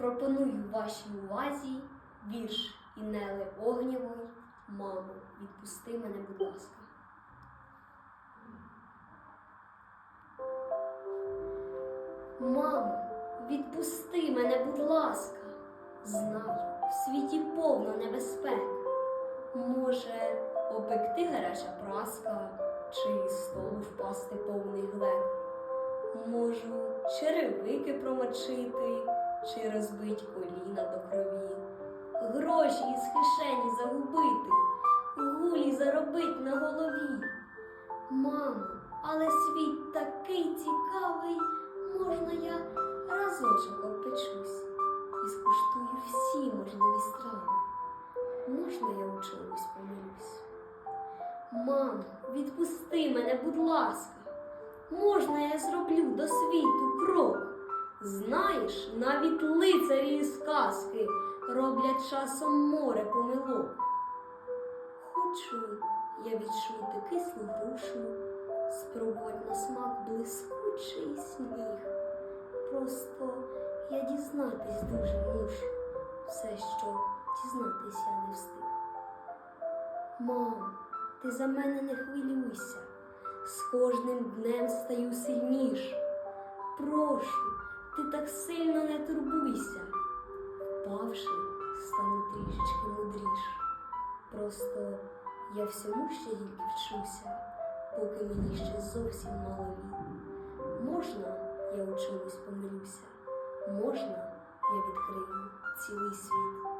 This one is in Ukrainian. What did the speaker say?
пропоную вашій увазі вірш Інели Огнєвої Мамо, відпусти мене, будь ласка. Мамо, відпусти мене, будь ласка. Знаю, в світі повно небезпек. Може, опекти гаряча праска, чи столу впасти повний глек. Можу черевики промочити, чи розбить коліна до крові, гроші із кишені загубити, гулі заробить на голові. Мамо, але світ такий цікавий, можна я разочок обпечусь і скуштую всі можливі страви. Можна я у чомусь помилюсь? Мамо, відпусти мене, будь ласка. Можна я зроблю до світу крок? Знаєш, навіть лицарі із казки роблять часом море помилок. Хочу я відчути кислу грушу, спробувати на смак блискучий сніг. Просто я дізнатись дуже мушу все, що дізнатись я не встиг. Мамо, ти за мене не хвилюйся, з кожним днем стаю сильніш. Трішечки. Просто я всьому ще тільки вчуся, поки мені ще зовсім мало літ. Можна я у чомусь помилюся, можна я відкрию цілий світ.